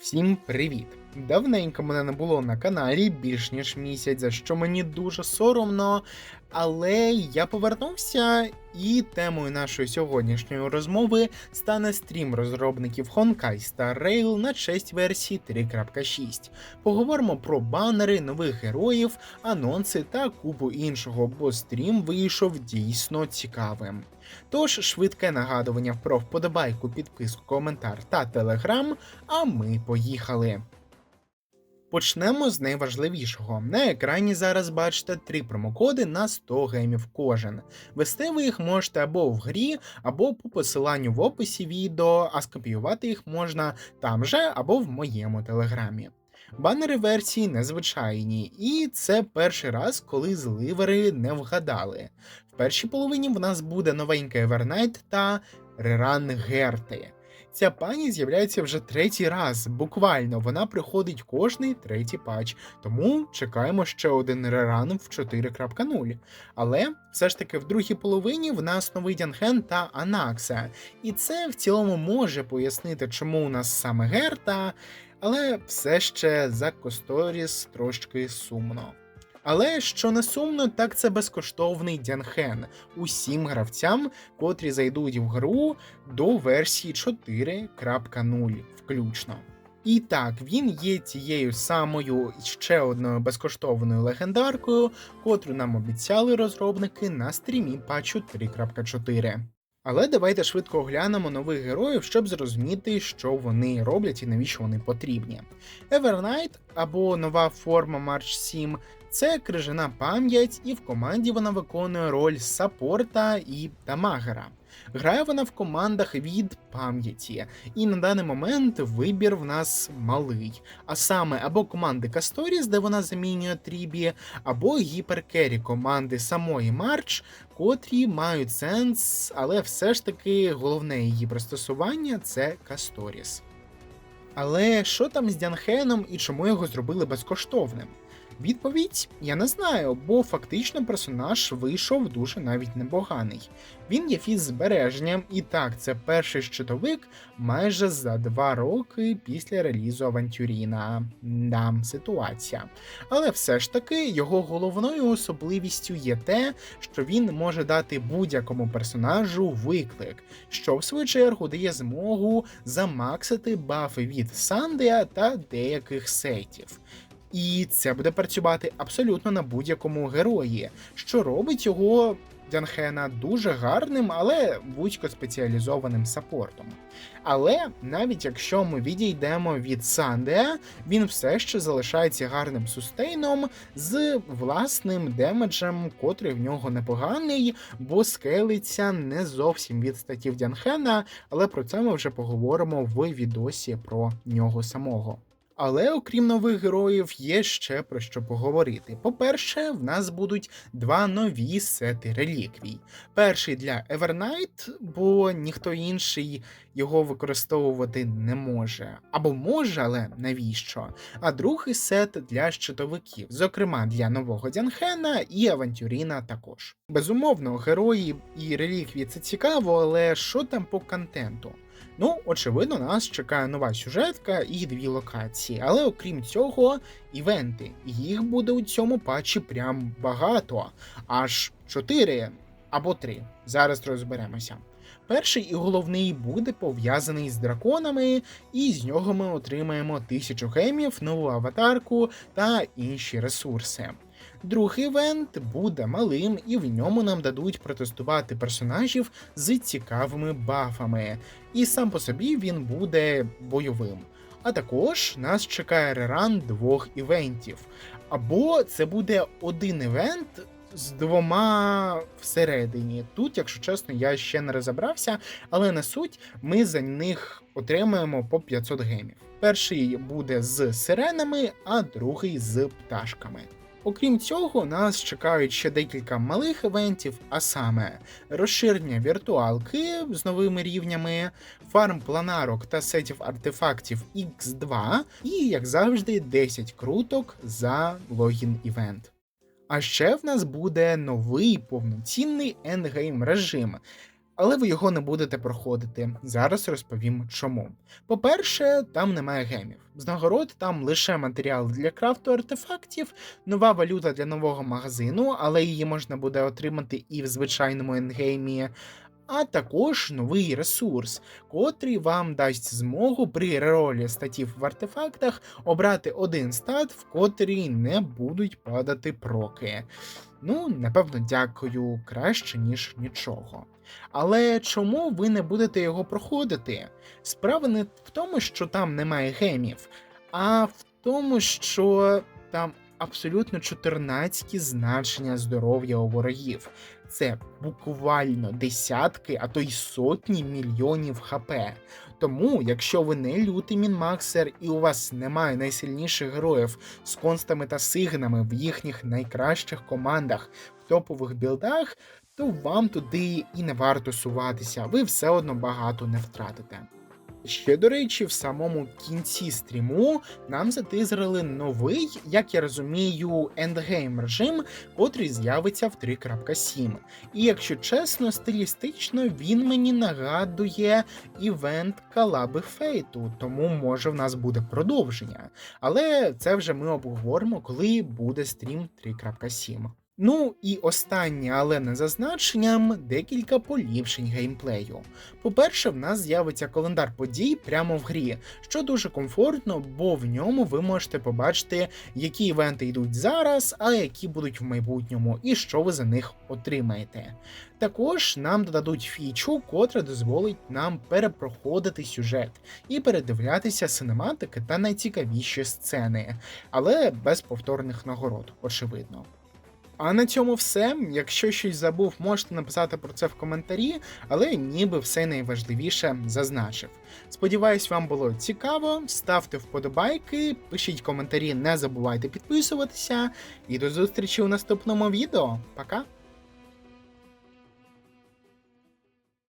Всім привіт! Давненько мене не було на каналі більш ніж місяць, за що мені дуже соромно. Але я повернувся, і темою нашої сьогоднішньої розмови стане стрім розробників Honkai Star Rail на честь версії 3.6. Поговоримо про банери, нових героїв, анонси та купу іншого, бо стрім вийшов дійсно цікавим. Тож швидке нагадування про вподобайку, підписку, коментар та телеграм. А ми поїхали. Почнемо з найважливішого. На екрані зараз бачите три промокоди на 100 гемів кожен. Вести ви їх можете або в грі, або по посиланню в описі відео, а скопіювати їх можна там же або в моєму телеграмі. Банери версії незвичайні, і це перший раз, коли зливери не вгадали. В першій половині в нас буде новенька Evernight та Реран Герти. Ця пані з'являється вже третій раз. Буквально вона приходить кожний третій патч, тому чекаємо ще один реран в 4.0. Але все ж таки в другій половині в нас новий Дянхен та Анакса. І це в цілому може пояснити, чому у нас саме Герта, але все ще за Косторіс трошки сумно. Але що не сумно, так це безкоштовний Дянхен усім гравцям, котрі зайдуть в гру до версії 4.0 включно. І так, він є тією самою ще одною безкоштовною легендаркою, котру нам обіцяли розробники на стрімі патчу 3.4. Але давайте швидко оглянемо нових героїв, щоб зрозуміти, що вони роблять і навіщо вони потрібні. Evernight або нова форма March 7 це крижана пам'ять, і в команді вона виконує роль саппорта і дамагера. Грає вона в командах від пам'яті, і на даний момент вибір в нас малий. А саме або команди Касторіс, де вона замінює Трібі, або гіперкері команди самої Марч, котрі мають сенс, але все ж таки головне її пристосування це Касторіс. Але що там з Дянхеном і чому його зробили безкоштовним? Відповідь я не знаю, бо фактично персонаж вийшов дуже навіть непоганий. Він є фіз збереженням, і так, це перший щитовик майже за два роки після релізу Авантюріна. Да, ситуація. Але все ж таки його головною особливістю є те, що він може дати будь-якому персонажу виклик, що в свою чергу дає змогу замаксити бафи від Сандея та деяких сетів. І це буде працювати абсолютно на будь-якому герої, що робить його Дянхена дуже гарним, але вузько спеціалізованим саппортом. Але навіть якщо ми відійдемо від Сандеа, він все ще залишається гарним сустейном з власним демеджем, котрий в нього непоганий, бо скелиться не зовсім від статів Дянхена, але про це ми вже поговоримо в відосі про нього самого. Але окрім нових героїв, є ще про що поговорити. По-перше, в нас будуть два нові сети реліквій. Перший для Evernight, бо ніхто інший його використовувати не може. Або може, але навіщо? А другий сет для щитовиків, зокрема для нового Дянхена і Авантюріна також. Безумовно, герої і реліквії це цікаво, але що там по контенту? Ну, очевидно, нас чекає нова сюжетка і дві локації. Але окрім цього, івенти. Їх буде у цьому патчі прям багато, аж 4 або 3. Зараз розберемося. Перший і головний буде пов'язаний з драконами, і з нього ми отримаємо тисячу гемів, нову аватарку та інші ресурси. Другий івент буде малим, і в ньому нам дадуть протестувати персонажів з цікавими бафами, і сам по собі він буде бойовим. А також нас чекає реран двох івентів. Або це буде один івент з двома всередині. Тут, якщо чесно, я ще не розібрався, але на суть ми за них отримаємо по 500 гемів. Перший буде з сиренами, а другий з пташками. Окрім цього, нас чекають ще декілька малих івентів, а саме розширення віртуалки з новими рівнями, фарм планарок та сетів артефактів X2, і, як завжди, 10 круток за логін івент. А ще в нас буде новий повноцінний ендгейм режим. Але ви його не будете проходити. Зараз розповім чому. По-перше, там немає гемів. З нагород там лише матеріал для крафту артефактів, нова валюта для нового магазину, але її можна буде отримати і в звичайному ендгеймі. А також новий ресурс, котрий вам дасть змогу при реролі статів в артефактах обрати один стат, в котрий не будуть падати проки. Ну, напевно, дякую, краще, ніж нічого. Але чому ви не будете його проходити? Справа не в тому, що там немає гемів, а в тому, що там абсолютно 14 значення здоров'я у ворогів. Це буквально десятки, а то й сотні мільйонів хп. Тому, якщо ви не лютий мінмаксер і у вас немає найсильніших героїв з констами та сигнами в їхніх найкращих командах в топових білдах, то вам туди і не варто суватися, ви все одно багато не втратите. Ще, до речі, в самому кінці стріму нам затизрили новий, як я розумію, ендгейм режим, котрий з'явиться в 3.7. І якщо чесно, стилістично він мені нагадує івент Калаби Фейту, тому може в нас буде продовження. Але це вже ми обговоримо, коли буде стрім 3.7. Ну і останнє, але не за значенням, декілька поліпшень геймплею. По-перше, в нас з'явиться календар подій прямо в грі, що дуже комфортно, бо в ньому ви можете побачити, які івенти йдуть зараз, а які будуть в майбутньому, і що ви за них отримаєте. Також нам додадуть фічу, котра дозволить нам перепроходити сюжет і передивлятися синематики та найцікавіші сцени, але без повторних нагород, очевидно. А на цьому все. Якщо щось забув, можете написати про це в коментарі, але ніби все найважливіше зазначив. Сподіваюсь, вам було цікаво. Ставте вподобайки, пишіть коментарі, не забувайте підписуватися. І до зустрічі у наступному відео. Пока!